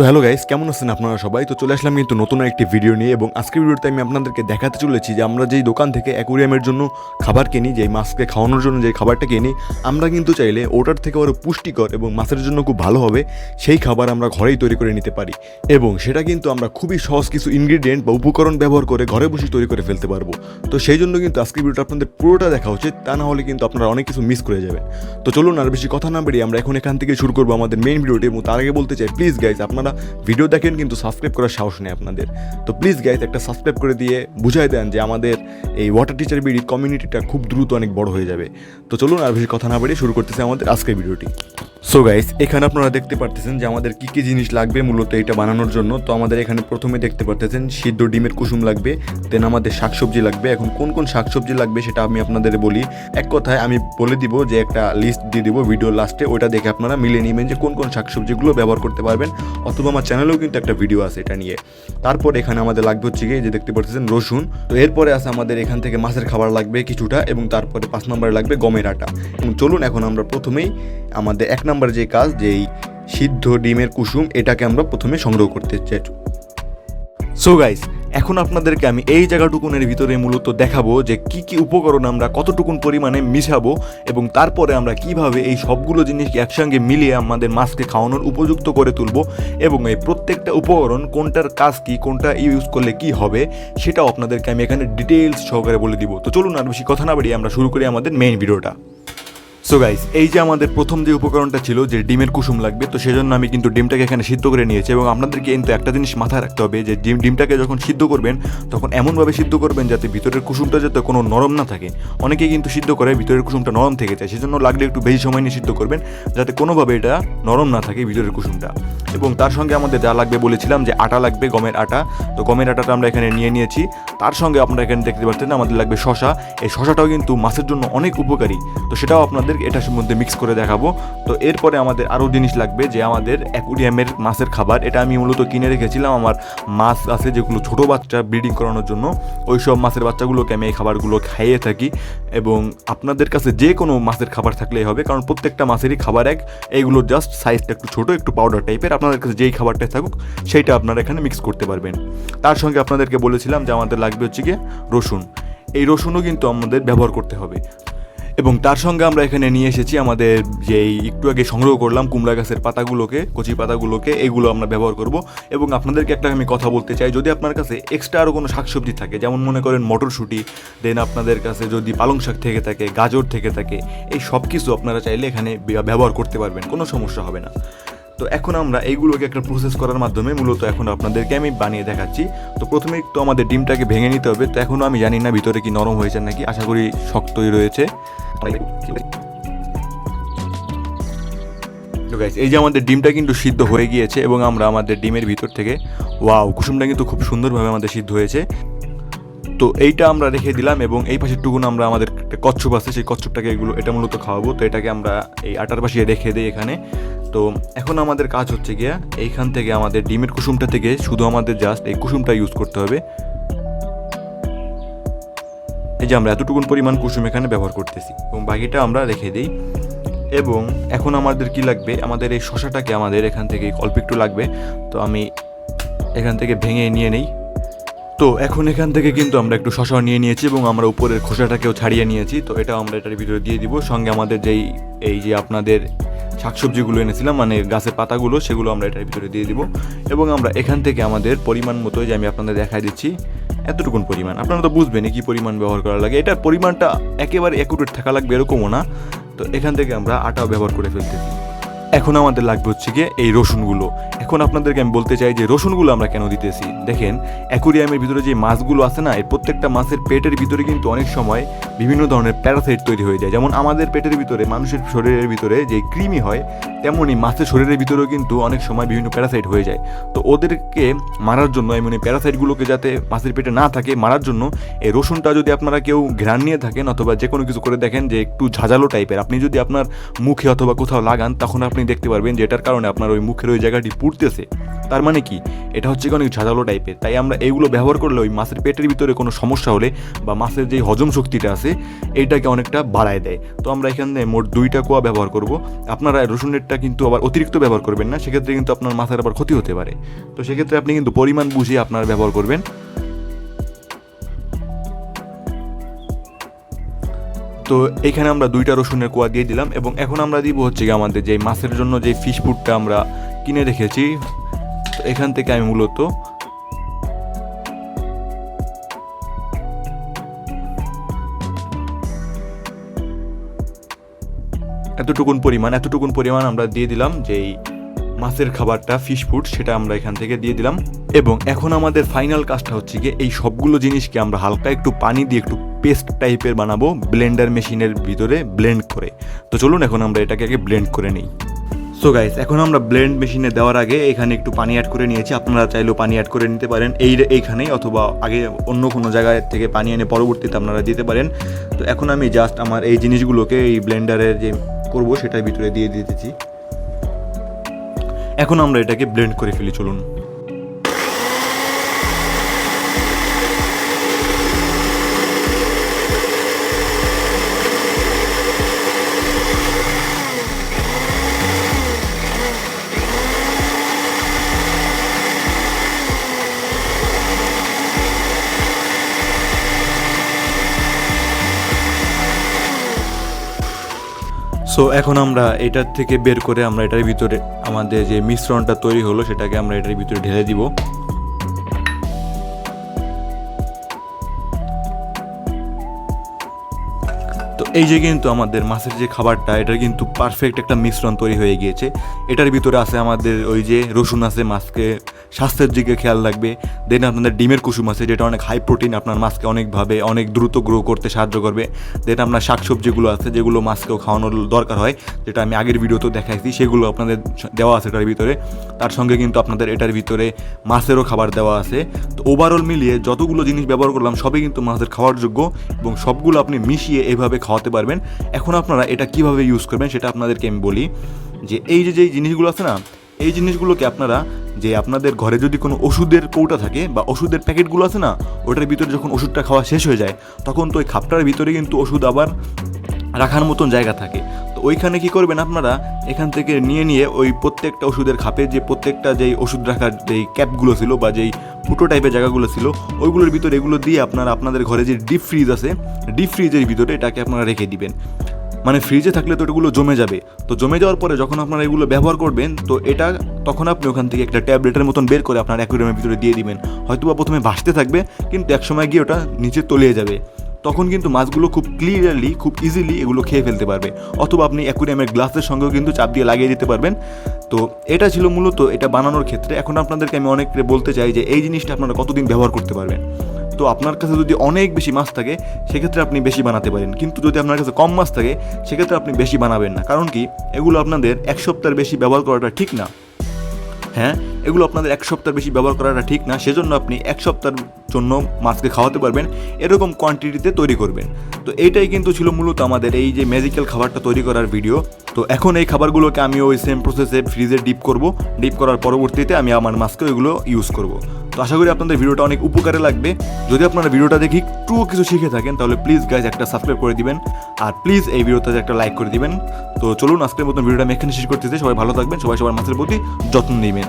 তো hello guys কেমন আছেন আপনারা সবাই? তো চলে আসলাম কিন্তু নতুন একটি ভিডিও নিয়ে এবং আজকের ভিডিওতে আমি আপনাদেরকে দেখাতে চলেছি যে আমরা যেই দোকান থেকে অ্যাকুরিয়ামের জন্য খাবার কিনি, যেই মাছকে খাওয়ানোর জন্য যেই খাবারটা কিনি, আমরা কিন্তু চাইলে ওটার থেকে আরও পুষ্টিকর এবং মাছের জন্য খুব ভালো হবে সেই খাবার আমরা ঘরেই তৈরি করে নিতে পারি এবং সেটা কিন্তু আমরা খুবই সহজ কিছু ইনগ্রিডিয়েন্ট বা উপকরণ ব্যবহার করে ঘরে বসে তৈরি করে ফেলতে পারব। তো সেই জন্য কিন্তু আজকের ভিডিওটা আপনাদের পুরোটা দেখা উচিত, তা না হলে কিন্তু আপনারা অনেক কিছু মিস করে যাবেন। তো চলুন আর বেশি কথা না বেরিয়ে আমরা এখন এখান থেকে শুরু করব আমাদের মেইন ভিডিওটি এবং তার আগে বলতে চাই প্লিজ গাইজ আপনারা ভিডিও দেখেন কিন্তু সাবস্ক্রাইব করার সাহস নেই আপনাদের। তো প্লিজ গাইজ একটা সাবস্ক্রাইব করে দিয়ে বুঝাই দেন যে আমাদের এই ওয়াটার টিচার বিডি কমিউনিটিটা খুব দ্রুত অনেক বড় হয়ে যাবে। তো চলুন আর বেশি কথা না বেরিয়ে শুরু করতেছে আমাদের আজকের ভিডিওটি। সো গাইস এখানে আপনারা দেখতে পারতেছেন যে আমাদের কী কী জিনিস লাগবে মূলত এটা বানানোর জন্য। তো আমাদের এখানে প্রথমে দেখতে পারতেছেন সিদ্ধ ডিমের কুসুম লাগবে দেন আমাদের শাকসবজি লাগবে। এখন কোন কোন শাকসবজি লাগবে সেটা আমি আপনাদের বলি। এক কথায় আমি বলে দিব যে একটা লিস্ট দিয়ে দিব ভিডিও লাস্টে ওটা দেখে আপনারা মিলে নেবেন যে কোন কোন শাকসবজিগুলো ব্যবহার করতে পারবেন, অথবা আমার চ্যানেলেও কিন্তু একটা ভিডিও আছে এটা নিয়ে। তারপর এখানে আমাদের লাগবে হচ্ছে গিয়ে যে দেখতে পারতেছেন রসুন। তো এরপরে আছে আমাদের এখান থেকে মাছের খাবার লাগবে কিছুটা, এবং তারপরে পাঁচ নম্বরে লাগবে গমের আটা। চলুন, এখন আমরা প্রথমেই আমাদের এক নম্বর যে কাজ, যেই সিদ্ধ ডিমের কুসুম, এটাকে আমরা প্রথমে সংগ্রহ করতে চাই সো গাইস এখন আপনাদেরকে আমি এই জায়গাটুকুনের ভিতরে মূলত দেখাবো যে কি কি উপকরণ আমরা কতটুকুন পরিমাণে মিশাবো এবং তারপরে আমরা কীভাবে এই সবগুলো জিনিসকে একসঙ্গে মিলিয়ে আমাদের মাছকে খাওয়ানোর উপযুক্ত করে তুলবো এবং এই প্রত্যেকটা উপকরণ কোনটার কাজ কি, কোনটা ইউজ করলে কি হবে, সেটাও আপনাদেরকে আমি এখানে ডিটেলস সহকারে বলে দিব। তো চলুন আর বেশি কথা না বাড়িয়ে আমরা শুরু করি আমাদের মেইন ভিডিওটা সো গাইস এই যে আমাদের প্রথম যে উপকরণটা ছিল যে ডিমের কুসুম লাগবে, তো সেজন্য আমি কিন্তু ডিমটাকে এখানে সিদ্ধ করে নিয়েছি এবং আপনাদেরকে কিন্তু একটা জিনিস মাথায় রাখতে হবে যে ডিম ডিমটাকে যখন সিদ্ধ করবেন, তখন এমনভাবে সিদ্ধ করবেন যাতে ভিতরের কুসুমটা যাতে কোনো নরম না থাকে। অনেকেই কিন্তু সিদ্ধ করে ভিতরের কুসুমটা নরম থেকে যায়, সেজন্য লাগলে একটু বেশি সময় নিয়ে সিদ্ধ করবেন যাতে কোনোভাবে এটা নরম না থাকে ভিতরের কুসুমটা। এবং তার সঙ্গে আমাদের যা লাগবে বলেছিলাম যে আটা লাগবে, গমের আটা। তো গমের আটাটা আমরা এখানে নিয়ে নিয়েছি। তার সঙ্গে আপনারা এখানে দেখতে পাচ্ছেন আমাদের লাগবে শশা। এই শশাটাও কিন্তু মাছের জন্য অনেক উপকারী। তো সেটাও আপনাদের এটার মধ্যে মিক্স করে দেখাবো। তো এরপরে আমাদের আরও জিনিস লাগবে যে আমাদের অ্যাকুরিয়ামের মাছের খাবার। এটা আমি মূলত কিনে রেখেছিলাম আমার মাছ আছে যেগুলো ছোটো বাচ্চা ব্রিডিং করানোর জন্য। ওই সব মাছের বাচ্চাগুলোকে আমি এই খাবারগুলো খাইয়ে থাকি এবং আপনাদের কাছে যে কোনো মাছের খাবার থাকলেই হবে, কারণ প্রত্যেকটা মাছেরই খাবার এক। এইগুলোর জাস্ট সাইজটা একটু ছোটো, একটু পাউডার টাইপের আপনাদের কাছে যেই খাবারটাই থাকুক, সেইটা আপনারা এখানে মিক্স করতে পারবেন। তার সঙ্গে আপনাদেরকে বলেছিলাম যে আমাদের লাগবে হচ্ছে গিয়ে রসুন। এই রসুনও কিন্তু আমাদের ব্যবহার করতে হবে। এবং তার সঙ্গে আমরা এখানে নিয়ে এসেছি আমাদের যেই একটু আগে সংগ্রহ করলাম কুমড়া গাছের পাতাগুলোকে, কচি পাতাগুলোকে, এগুলো আমরা ব্যবহার করব। এবং আপনাদেরকে একটা আমি কথা বলতে চাই, যদি আপনার কাছে এক্সট্রা আরও কোনো শাকসবজি থাকে, যেমন মনে করেন মটরশুঁটি দেন আপনাদের কাছে যদি পালং শাক থেকে থাকে, গাজর থেকে থাকে, এই সব কিছু আপনারা চাইলে এখানে ব্যবহার করতে পারবেন, কোনো সমস্যা হবে না। তো এখন আমরা এইগুলোকে একটা প্রসেস করার মাধ্যমে মূলত এখন আপনাদেরকে আমি বানিয়ে দেখাচ্ছি। তো প্রথমে তো আমাদের ডিমটাকে ভেঙে নিতে হবে। তো এখনও আমি জানি না ভিতরে কি নরম হয়েছে নাকি, আশা করি শক্তই রয়েছে। এই যে আমাদের ডিমটা কিন্তু সিদ্ধ হয়ে গিয়েছে এবং আমরা আমাদের ডিমের ভিতর থেকে ওয়াও কুসুমটা কিন্তু খুব সুন্দরভাবে আমাদের সিদ্ধ হয়েছে। তো এইটা আমরা রেখে দিলাম এবং এই পাশের টুকুন আমরা আমাদের কচ্ছপ আছে, সেই কচ্ছপটাকে এগুলো, এটা মূলত খাওয়াবো। তো এটাকে আমরা এই আটার পাশে রেখে দিই এখানে। তো এখন আমাদের কাজ হচ্ছে গিয়া এইখান থেকে আমাদের ডিমের কুসুমটা থেকে শুধু আমাদের জাস্ট এই কুসুমটা ইউজ করতে হবে। এই যে আমরা এতটুকুন পরিমাণ কুসুম এখানে ব্যবহার করতেছি। এবং বাকিটা আমরা রেখে দিই। এবং এখন আমাদের কি লাগবে? আমাদের এই শশাটাকে আমাদের এখান থেকে অল্প একটু লাগবে। তো আমি এখান থেকে ভেঙে নিয়ে নেই। তো এখন এখান থেকে কিন্তু আমরা একটু শশা নিয়ে নিয়েছি এবং আমরা উপরের খোসাটাকেও ছাড়িয়ে নিয়েছি। তো এটাও আমরা এটার ভিতরে দিয়ে দিব। সঙ্গে আমাদের যেই, এই যে আপনাদের শাকসবজিগুলো এনেছিলাম মানে গাছের পাতাগুলো, সেগুলো আমরা এটার ভিতরে দিয়ে দিব। এবং আমরা এখান থেকে আমাদের পরিমাণ মতো যে আমি আপনাদের দেখাই দিচ্ছি, এতটুকুন পরিমাণ। আপনারা তো বুঝবেন কি পরিমাণ ব্যবহার করা লাগে। এটার পরিমাণটা একেবারে অ্যাকুরেট থাকা লাগবে, এরকমও না। তো এখান থেকে আমরা আটাও ব্যবহার করে ফেলতেছি এখন আমাদের লাগবে হচ্ছে গিয়ে এই রসুনগুলো। এখন আপনাদেরকে আমি বলতে চাই যে রসুনগুলো আমরা কেন দিতেছি? দেখেন, অ্যাকুরিয়ামের ভিতরে যে মাছগুলো আছে না, এই প্রত্যেকটা মাছের পেটের ভিতরে কিন্তু অনেক সময় বিভিন্ন ধরনের প্যারাসাইট তৈরি হয়ে যায়। যেমন আমাদের পেটের ভিতরে, মানুষের শরীরের ভিতরে যে কৃমি হয় তেমনই মাছের শরীরের ভিতরেও কিন্তু অনেক সময় বিভিন্ন প্যারাসাইট হয়ে যায়। তো ওদেরকে মারার জন্য এমন প্যারাসাইটগুলোকে যাতে মাছের পেটে না থাকে, মারার জন্য এই রসুনটা যদি আপনারা কেউ ঘ্রাণ নিয়ে থাকেন অথবা যে কোনো কিছু করে দেখেন যে একটু ঝাঁঝালো টাইপের আপনি যদি আপনার মুখে অথবা কোথাও লাগান, তখন আপনি দেখতে পারবেন যে এটার কারণে আপনার ওই মুখের ওই জায়গাটি পুড়তেছে। তার মানে কি? এটা হচ্ছে অনেক ঝাঁঝালো টাইপের তাই আমরা এইগুলো ব্যবহার করলে ওই মাছের পেটের ভিতরে কোনো সমস্যা হলে বা মাছের যে হজম শক্তিটা আছে আছে, এইটাকে অনেকটা বাড়ায় দেয়। তো আমরা এখানে মোট দুইটা কোয়া ব্যবহার করব। আপনারা রসুনেরটা কিন্তু আবার অতিরিক্ত ব্যবহার করবেন না, সেক্ষেত্রে কিন্তু আপনার মাথার আবার ক্ষতি হতে পারে। তো সেক্ষেত্রে আপনি কিন্তু পরিমাণ বুঝে আপনার ব্যবহার করবেন। তো এখানে আমরা দুইটা রসুনের কোয়া দিয়ে দিলাম, এবং এখন আমরা দিব হচ্ছে গিয়ে আমাদের যে মাছের জন্য যে ফিশ ফুডটা আমরা কিনে রেখেছি, তো এখান থেকে আমি মূলত এতটুকুন পরিমাণ এতটুকুন পরিমাণ আমরা দিয়ে দিলাম যেই মাছের খাবারটা ফিশ ফুড সেটা আমরা এখান থেকে দিয়ে দিলাম। এবং এখন আমাদের ফাইনাল কাজটা হচ্ছে গিয়ে এই সবগুলো জিনিসকে আমরা হালকা একটু পানি দিয়ে একটু পেস্ট টাইপের বানাবো ব্লেন্ডার মেশিনের ভিতরে ব্লেন্ড করে। তো চলুন এখন আমরা এটাকে আগে ব্লেন্ড করে নিই। সো গাইস এখন আমরা ব্লেন্ড মেশিনে দেওয়ার আগে এখানে একটু পানি অ্যাড করে নিয়েছি। আপনারা চাইলেও পানি অ্যাড করে নিতে পারেন এই এইখানেই অথবা আগে অন্য কোনো জায়গায় থেকে পানি এনে পরবর্তীতে আপনারা দিতে পারেন। তো এখন আমি জাস্ট আমার এই জিনিসগুলোকে এই ব্লেন্ডারের যে করব সেটাই ভিতরে দিয়ে দিতেছি। এখন আমরা এটাকে ব্লেন্ড করে ফেলি চলুন। সো এখন আমরা এটার থেকে বের করে আমরা এটার ভিতরে আমাদের যে মিশ্রণটা তৈরি হলো, সেটাকে আমরা এটার ভিতরে ঢেলে দিব। তো এই যে কিন্তু আমাদের মাছের যে খাবারটা, এটার কিন্তু পারফেক্ট একটা মিশ্রণ তৈরি হয়ে গিয়েছে। এটার ভিতরে আছে আমাদের ওই যে রসুন আছে মাছকে স্বাস্থ্যের দিকে খেয়াল রাখবে। দেন আপনাদের ডিমের কুসুম আছে, যেটা অনেক হাই প্রোটিন আপনার মাছকে অনেকভাবে, অনেক দ্রুত গ্রো করতে সাহায্য করবে। দেন আপনার শাকসবজিগুলো আছে, যেগুলো মাছকেও খাওয়ানোর দরকার হয়, যেটা আমি আগের ভিডিওতেও দেখাইছি, সেগুলো আপনাদের দেওয়া আছে এটার ভিতরে। তার সঙ্গে কিন্তু আপনাদের এটার ভিতরে মাছেরও খাবার দেওয়া আছে। তো ওভারঅল মিলিয়ে যতগুলো জিনিস ব্যবহার করলাম, সবই কিন্তু মাছের খাওয়ার যোগ্য এবং সবগুলো আপনি মিশিয়ে এভাবে খাওয়াতে পারবেন। এখন আপনারা এটা কীভাবে ইউজ করবেন, সেটা আপনাদেরকে আমি বলি যে, এই যে যেই জিনিসগুলো আছে না, এই জিনিসগুলোকে আপনারা যে আপনাদের ঘরে যদি কোনো ওষুধের কৌটা থাকে বা ওষুধের প্যাকেটগুলো আছে না, ওটার ভিতরে যখন ওষুধটা খাওয়া শেষ হয়ে যায়, তখন তো ওই খাপটার ভিতরে কিন্তু ওষুধ আবার রাখার মতন জায়গা থাকে। তো ওইখানে কি করবেন আপনারা? এখান থেকে নিয়ে নিয়ে ওই প্রত্যেকটা ওষুধের খাপে যে প্রত্যেকটা যেই ওষুধ রাখার যেই ক্যাপগুলো ছিল বা যেই ফুটো টাইপের জায়গাগুলো ছিল, ওইগুলোর ভিতরে এগুলো দিয়ে আপনারা আপনাদের ঘরে যে ডিপ ফ্রিজ আছে ডিপ ফ্রিজের ভিতরে এটাকে আপনারা রেখে দিবেন। মানে ফ্রিজে থাকলে তো এগুলো জমে যাবে। তো জমে যাওয়ার পরে যখন আপনারা এগুলো ব্যবহার করবেন, তো এটা তখন আপনি ওখান থেকে একটা ট্যাবলেটের মতন বের করে আপনার অ্যাকুরিয়ামের ভিতরে দিয়ে দিবেন। হয়তো বা প্রথমে ভাসতে থাকবে, কিন্তু একসময় গিয়ে ওটা নিচে তলিয়ে যাবে। তখন কিন্তু মাছগুলো খুব ক্লিয়ারলি খুব ইজিলি এগুলো খেয়ে ফেলতে পারবে। অথবা আপনি অ্যাকুরিয়ামের গ্লাসের সঙ্গেও কিন্তু চাপ দিয়ে লাগিয়ে দিতে পারবেন। তো এটা ছিল মূলত এটা বানানোর ক্ষেত্রে। এখন আপনাদেরকে আমি অনেক বলতে চাই যে এই জিনিসটা আপনারা কতদিন ব্যবহার করতে পারবেন। তো আপনার কাছে যদি অনেক বেশি মাছ থাকে, সেক্ষেত্রে আপনি বেশি বানাতে পারেন। কিন্তু যদি আপনার কাছে কম মাছ থাকে, সেক্ষেত্রে আপনি বেশি বানাবেন না। কারণ কি, এগুলো আপনাদের এক সপ্তাহের বেশি ব্যবহার করাটা ঠিক না। হ্যাঁ? এগুলো আপনাদের এক সপ্তাহ বেশি ব্যবহার করাটা ঠিক না, সেজন্য আপনি এক সপ্তাহের জন্য মাছকে খাওয়াতে পারবেন, এরকম কোয়ান্টিটিতে তৈরি করবেন। তো এইটাই কিন্তু ছিল মূলত আমাদের এই যে ম্যাজিক্যাল খাবারটা তৈরি করার ভিডিও তো এখন এই খাবারগুলোকে আমি ওই সেম প্রসেসে ফ্রিজে ডিপ করব। ডিপ করার পরবর্তীতে আমি আমার মাছকে ওইগুলো ইউজ করব। তো আশা করি আপনাদের ভিডিওটা অনেক উপকারে লাগবে। যদি আপনারা ভিডিওটা দেখে একটুও কিছু শিখে থাকেন, তাহলে প্লিজ গাইজ একটা সাবস্ক্রাইব করে দিবেন। আর প্লিজ এই ভিডিওতে একটা লাইক করে দিবেন। তো চলুন, আজকের মতন ভিডিওটা আমি এখানে শেষ করতেছি। সবাই ভালো থাকবেন, সবাই সবার মাছের প্রতি যত্ন নেবেন।